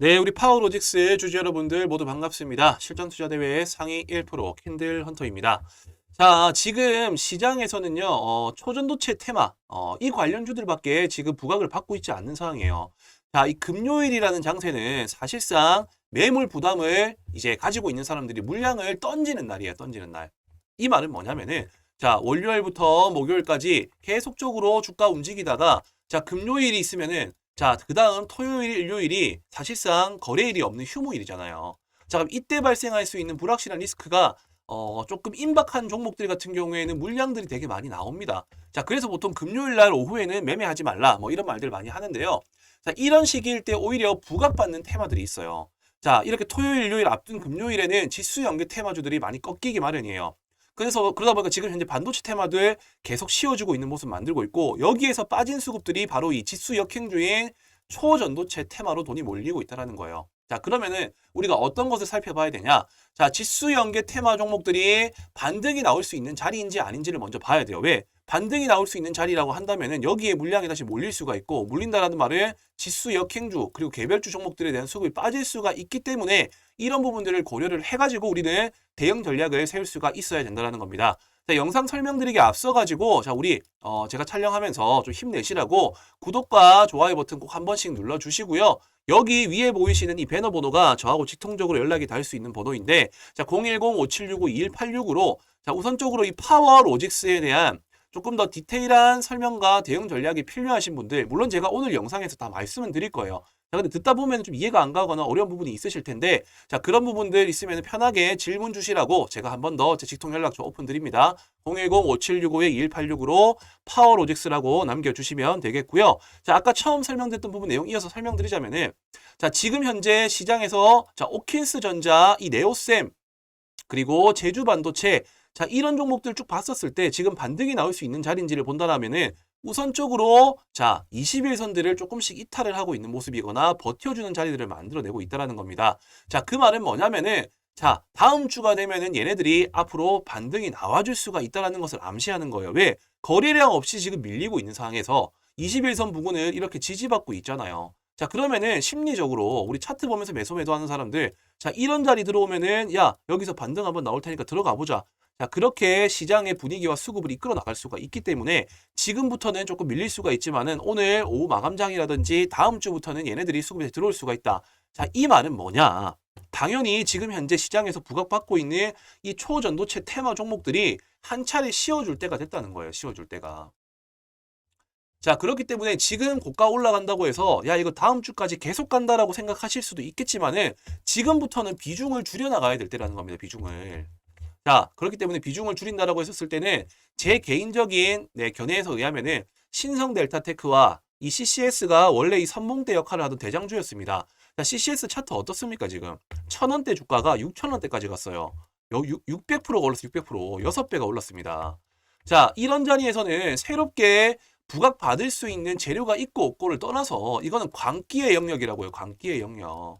네, 우리 파워로직스 주주 여러분들 모두 반갑습니다. 실전 투자 대회 상위 1% 캔들 헌터입니다. 자, 지금 시장에서는요, 어, 초전도체 테마, 어, 이 관련주들밖에 지금 부각을 받고 있지 않는 상황이에요. 자, 이 금요일이라는 장세는 사실상 매물 부담을 이제 가지고 있는 사람들이 물량을 던지는 날이에요, 던지는 날. 이 말은 뭐냐면은, 자, 월요일부터 목요일까지 계속적으로 주가 움직이다가, 자, 금요일이 있으면은, 자, 그 다음 토요일, 일요일이 사실상 거래일이 없는 휴무일이잖아요. 자, 그럼 이때 발생할 수 있는 불확실한 리스크가 어, 조금 임박한 종목들 같은 경우에는 물량들이 되게 많이 나옵니다. 자, 그래서 보통 금요일 날 오후에는 매매하지 말라. 뭐 이런 말들 많이 하는데요. 자, 이런 시기일 때 오히려 부각받는 테마들이 있어요. 자, 이렇게 토요일, 일요일 앞둔 금요일에는 지수 연계 테마주들이 많이 꺾이기 마련이에요. 그래서 그러다 보니까 지금 현재 반도체 테마들 계속 씌워주고 있는 모습 만들고 있고 여기에서 빠진 수급들이 바로 이 지수 역행주인 초전도체 테마로 돈이 몰리고 있다는 거예요. 자, 그러면은 우리가 어떤 것을 살펴봐야 되냐? 자, 지수 연계 테마 종목들이 반등이 나올 수 있는 자리인지 아닌지를 먼저 봐야 돼요. 왜? 반등이 나올 수 있는 자리라고 한다면은 여기에 물량이 다시 몰릴 수가 있고 물린다라는 말은 지수 역행주 그리고 개별주 종목들에 대한 수급이 빠질 수가 있기 때문에 이런 부분들을 고려를 해가지고 우리는 대응 전략을 세울 수가 있어야 된다는 겁니다. 자, 영상 설명드리기 앞서가지고 자 우리 어, 제가 촬영하면서 좀 힘내시라고 구독과 좋아요 버튼 꼭 한 번씩 눌러주시고요. 여기 위에 보이시는 이 배너 번호가 저하고 직통적으로 연락이 닿을 수 있는 번호인데 자 010-5765-2186으로 자 우선적으로 이 파워 로직스에 대한 조금 더 디테일한 설명과 대응 전략이 필요하신 분들 물론 제가 오늘 영상에서 다 말씀은 드릴 거예요. 자 근데 듣다 보면 좀 이해가 안 가거나 어려운 부분이 있으실 텐데 자 그런 부분들 있으면 편하게 질문 주시라고 제가 한 번 더 제 직통 연락처 오픈 드립니다. 010-5765-2186으로 파워로직스라고 남겨주시면 되겠고요. 자 아까 처음 설명드렸던 부분 내용 이어서 설명드리자면은 자 지금 현재 시장에서 자 오킨스 전자 이 네오셈 그리고 제주 반도체 자 이런 종목들 쭉 봤었을 때 지금 반등이 나올 수 있는 자리인지를 본다라면은 우선적으로 자 21선들을 조금씩 이탈을 하고 있는 모습이거나 버텨주는 자리들을 만들어내고 있다는 겁니다. 자 그 말은 뭐냐면은 자 다음 주가 되면은 얘네들이 앞으로 반등이 나와줄 수가 있다는 것을 암시하는 거예요. 왜 거래량 없이 지금 밀리고 있는 상황에서 21선 부근을 이렇게 지지받고 있잖아요. 자 그러면은 심리적으로 우리 차트 보면서 매수 매도하는 사람들 자 이런 자리 들어오면은 야 여기서 반등 한번 나올 테니까 들어가 보자. 자, 그렇게 시장의 분위기와 수급을 이끌어 나갈 수가 있기 때문에 지금부터는 조금 밀릴 수가 있지만은 오늘 오후 마감장이라든지 다음 주부터는 얘네들이 수급에 들어올 수가 있다. 자, 이 말은 뭐냐? 당연히 지금 현재 시장에서 부각받고 있는 이 초전도체 테마 종목들이 한 차례 씌워줄 때가 됐다는 거예요. 씌워줄 때가. 자, 그렇기 때문에 지금 고가 올라간다고 해서 야, 이거 다음 주까지 계속 간다라고 생각하실 수도 있겠지만은 지금부터는 비중을 줄여나가야 될 때라는 겁니다. 비중을. 자, 그렇기 때문에 비중을 줄인다라고 했었을 때는 제 개인적인 네, 견해에서 의하면은 신성 델타테크와 이 CCS가 원래 이 선봉대 역할을 하던 대장주였습니다. 자, CCS 차트 어떻습니까, 지금? 천 원대 주가가 6천 원대까지 갔어요. 요 600%가 올랐어, 600%. 6배가 올랐습니다. 자, 이런 자리에서는 새롭게 부각받을 수 있는 재료가 있고 없고를 떠나서 이거는 광기의 영역이라고요. 광기의 영역.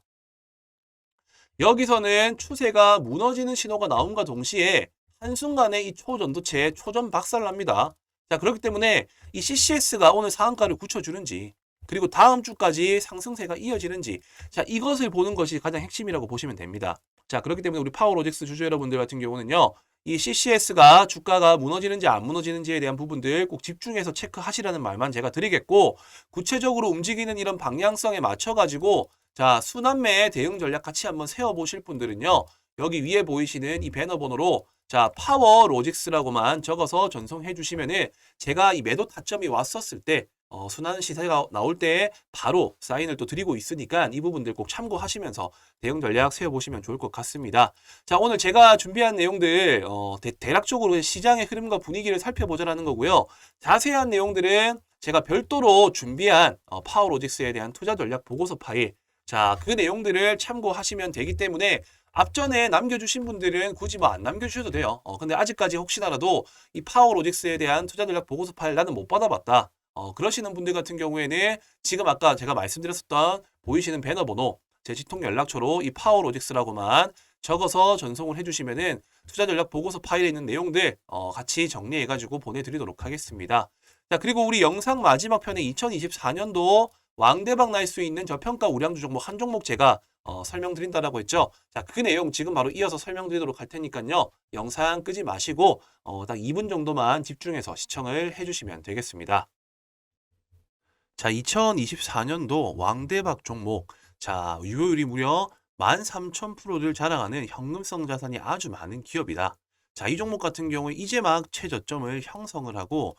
여기서는 추세가 무너지는 신호가 나옴과 동시에 한순간에 이 초전도체 초전 박살납니다. 자, 그렇기 때문에 이 CCS가 오늘 상한가를 굳혀주는지 그리고 다음 주까지 상승세가 이어지는지 자, 이것을 보는 것이 가장 핵심이라고 보시면 됩니다. 자, 그렇기 때문에 우리 파워로직스 주주 여러분들 같은 경우는요. 이 CCS가 주가가 무너지는지 안 무너지는지에 대한 부분들 꼭 집중해서 체크하시라는 말만 제가 드리겠고 구체적으로 움직이는 이런 방향성에 맞춰 가지고 자, 순환매 대응 전략 같이 한번 세워 보실 분들은요. 여기 위에 보이시는 이 배너 번호로 자, 파워 로직스라고만 적어서 전송해 주시면은 제가 이 매도 타점이 왔었을 때 어, 순환 시세가 나올 때 바로 사인을 또 드리고 있으니까 이 부분들 꼭 참고하시면서 대응 전략 세워보시면 좋을 것 같습니다. 자, 오늘 제가 준비한 내용들 어, 대, 대략적으로 시장의 흐름과 분위기를 살펴보자라는 거고요. 자세한 내용들은 제가 별도로 준비한 어, 파워로직스에 대한 투자 전략 보고서 파일 자, 그 내용들을 참고하시면 되기 때문에 앞전에 남겨주신 분들은 굳이 뭐 안 남겨주셔도 돼요. 어, 근데 아직까지 혹시나라도 이 파워 로직스에 대한 투자 전략 보고서 파일 나는 못 받아봤다. 어, 그러시는 분들 같은 경우에는 지금 아까 제가 말씀드렸었던 보이시는 배너 번호 제 직통 연락처로 이 파워 로직스라고만 적어서 전송을 해주시면은 투자 전략 보고서 파일에 있는 내용들 어, 같이 정리해가지고 보내드리도록 하겠습니다. 자 그리고 우리 영상 마지막 편에 2024년도 왕대박 날 수 있는 저 평가 우량주 종목 한 종목 제가 어, 설명드린다라고 했죠. 자, 그 내용 지금 바로 이어서 설명드리도록 할 테니까요. 영상 끄지 마시고 어, 딱 2분 정도만 집중해서 시청을 해주시면 되겠습니다. 자, 2024년도 왕대박 종목. 자, 유효율이 무려 13,000%를 자랑하는 현금성 자산이 아주 많은 기업이다. 자, 이 종목 같은 경우에 이제 막 최저점을 형성을 하고